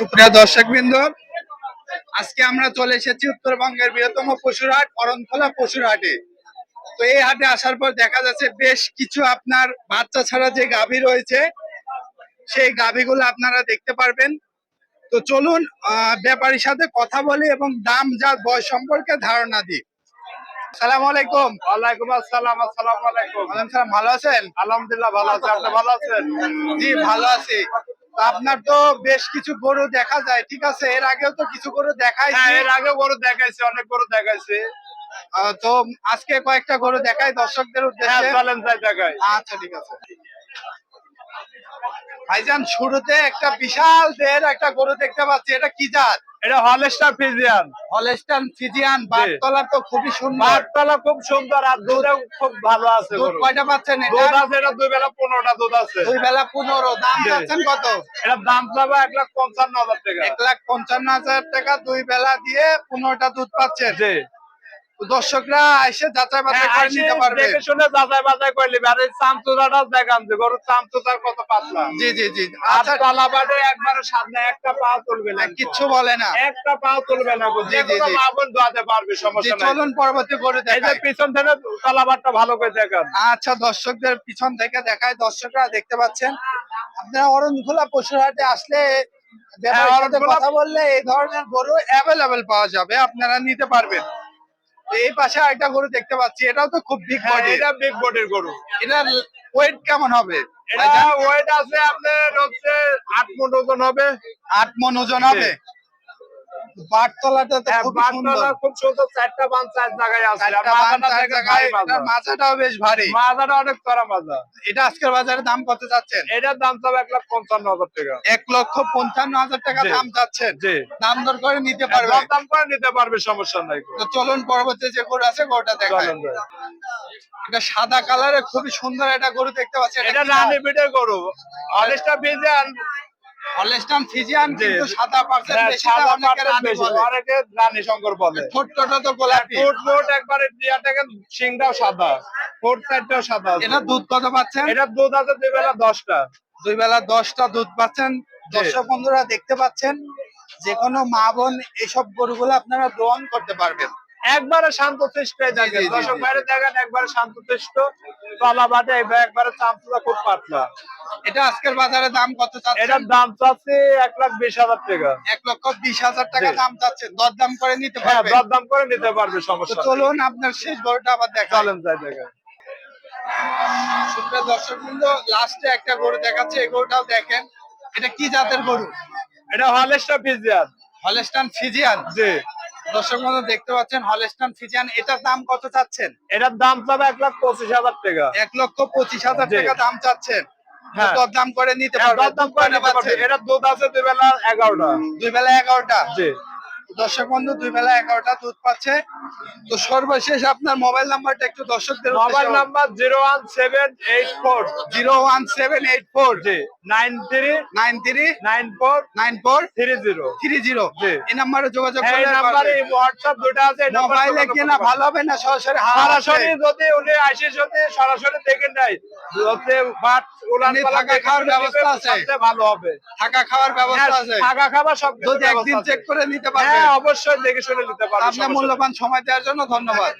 সুপ্রিয় দর্শক বৃন্দ আজকে আমরা চলে এসেছি উত্তরবঙ্গের বৃহত্তম পশুর হাট অরণখোলা পশুর হাটে তো এই হাটে আসার পর দেখা যাচ্ছে বেশ কিছু আপনার বাচ্চা ছাড়া যে গাভী রয়েছে সেই গাভীগুলো আপনারা দেখতে পারবেন। তো চলুন আহ, ব্যাপারীর সাথে কথা বলি এবং দাম যার বয়স সম্পর্কে ধারণা দিই। সালাম আলাইকুম। ওয়ালাইকুম আসসালাম আসসালামু আলাইকুম। সালাম ভালো আছেন? আলহামদুলিল্লাহ ভালো আছি। আপনি ভালো আছেন? জি ভালো আছি। আপনার তো বেশ কিছু গরু দেখা যায় ঠিক আছে? এর আগেও তো কিছু গরু দেখাই হ্যাঁ এর আগেও গরু দেখাইছে অনেক গরু দেখাইছে। তো আজকে কয়েকটা গরু দেখাই দর্শকদের হ্যাঁ উদ্দেশ্যে। আচ্ছা ঠিক আছে। ভাইজান শুরুতে একটা বিশাল দেহের একটা গরু দেখতে পাচ্ছি। এটা কি জাত? এটা হলেস্টার ফিজিয়ান। হলেস্টান ফিজিয়ান বাটতলা তো খুবই সুন্দর। মাঠতলা খুব সুন্দর আর দুধও খুব ভালো আছে দুধ কয়টা পাচ্ছেন দুধ আছে এটা দুই বেলা পনেরোটা দুধ আছে। দুই বেলা পনেরো। দাম জি। পাচ্ছেন কত? এটা দাম পাবে এক লাখ পঞ্চান্ন হাজার টাকা। এক লাখ পঞ্চান্ন হাজার টাকা দুই বেলা দিয়ে পনেরোটা দুধ পাচ্ছেন। জি। দর্শকরা এসে যাচাই বাছাই হ্যাঁ, করে নিতে পারবে। দেখে শুনে যাচাই বাছাই করে নিবে। আর এই চামচুরাটা দেখান যে গরুর চামচুচার কত পাতলা। জি জি জি। আচ্ছা। একবারে সামনে একটা পা তুলবে না। কিচ্ছু বলে না। একটা পা তুলবে না। গো। জি, জি, জি। মা দোয়াতে পারবে জি সমস্যা নাই। চলুন পরবর্তী গরু এই যে পিছন থেকে ভালো করে দেখান। আচ্ছা দর্শকদের পিছন থেকে দেখায়। দর্শকরা দেখতে পাচ্ছেন। আপনারা অরণখোলা পশুরহাটে আসলে সাথে কথা বললে এই ধরনের গরু অ্যাভেলেবেল পাওয়া যাবে। আপনারা নিতে পারবেন। এই পাশে আরেকটা গরু দেখতে পাচ্ছি এটাও তো খুব বিগ হ্যাঁ, বডি এটা বিগ বডির গরু। এটা ওয়েট কেমন হবে? এটা ওয়েট আছে আপনার হচ্ছে আট মন ওজন হবে। আট মন ওজন হবে? বাটতলাটা হ্যাঁ, খুব সুন্দর। বাটতলা খুব সুন্দর চারটা বান চার জায়গায় আছে। দেখে মাথাটাও বেশ ভারী। মাজাটা অনেক চড়া মাজা এটা আজকের বাজারে দাম কত যাচ্ছেন? এটার দাম চাবে এক লাখ পঞ্চান্ন হাজার টাকা। এক লক্ষ পঞ্চান্ন হাজার টাকা দাম যাচ্ছেন। জি। দাম দর করে নিতে পারবে। দাম করে নিতে পারবে সমস্যা নাই। তো চলুন পরবর্তী যে গরু আছে গরুটা। এটা সাদা কালারের খুবই সুন্দর একটা গরু দেখতে পাচ্ছি এটা রানী পিঠের গরু। অনেকটা ভিজিয়ান হলস্টান ফিজিয়ান জি। কিন্তু সাদা পার্সেন্ট হ্যাঁ, বেশি অনেকে রানী বলে। অনেকে রানী শঙ্কর বলে। ঠোঁটটা তো গোলাপি। ফুট ফুট একবারে দিয়া সিংটাও সাদা ফুট সাইডটাও সাদা। এটা দুধ কত পাচ্ছেন? এটার দুধ আছে দুই বেলা দশটা। দুই বেলা দশটা দুধ পাচ্ছেন। দর্শক বন্ধুরা দেখতে পাচ্ছেন যে কোনো মা বোন এইসব গরুগুলো আপনারা গ্রহণ করতে পারবেন। একবারে শান্ত চেষ্ট জি, জি, জি, দর্শক বাইরে দেখেন একবারে শান্ত চেষ্ট তলা বাটে একবারে চামচুলা খুব পাতলা। এটা আজকের বাজারে দাম কত চাচ্ছেন? এটার দাম চাচ্ছে এক লাখ বিশ হাজার টাকা। এক লক্ষ বিশ হাজার টাকা দাম চাচ্ছে। দর দাম করে নিতে হ্যাঁ পারবে দর দাম করে নিতে পারবে সমস্যা চলুন আপনার শেষ গরুটা আবার দেখা চলেন যাই সুপ্রিয় দর্শক বৃন্দ লাস্টে একটা গরু দেখাচ্ছে। এই গরুটাও দেখেন। এটা কি জাতের গরু? এটা ফিজিয়ান। হলেস্টান ফিজিয়ান? জি। দর্শক বন্ধু দেখতে পাচ্ছেন হলেস্টান ফিজিয়ান। এটার দাম কত চাচ্ছেন? এটার দাম চাবে এক লাখ পঁচিশ হাজার টাকা। এক লক্ষ পঁচিশ হাজার টাকা দাম চাচ্ছেন। হ্যাঁ। দর দাম করে নিতে হ্যাঁ, পারবে। করে নিতে পারবে। এটার দুধ আছে দুই বেলা এগারোটা। দুই বেলা এগারোটা। জি। দর্শক বন্ধু দুই বেলা এগারোটা দুধ পাচ্ছে। তো সর্বশেষ আপনার মোবাইল নাম্বারটা একটু দর্শকদের mobile number zero one seven eight four. Zero one seven eight four. জি। Nine three nine three nine four nine four three zero. Three zero. এই নাম্বারে যোগাযোগ এই নাম্বারে হোয়াটসঅ্যাপ দুটো আছে মোবাইলে কিনা ভালো হবে না? সরাসরি যদি উনি আসে যদি সরাসরি দেখে নেয় হচ্ছে বাট উলান থাকা খাওয়ার ব্যবস্থা আছে? ভালো হবে। থাকা খাওয়ার ব্যবস্থা আছে। হ্যাঁ, থাকা সব যদি একদিন চেক করে নিতে হ্যাঁ অবশ্যই দেখে শুনে নিতে পারবে আপনার মূল্যবান সময় দেওয়ার জন্য ধন্যবাদ।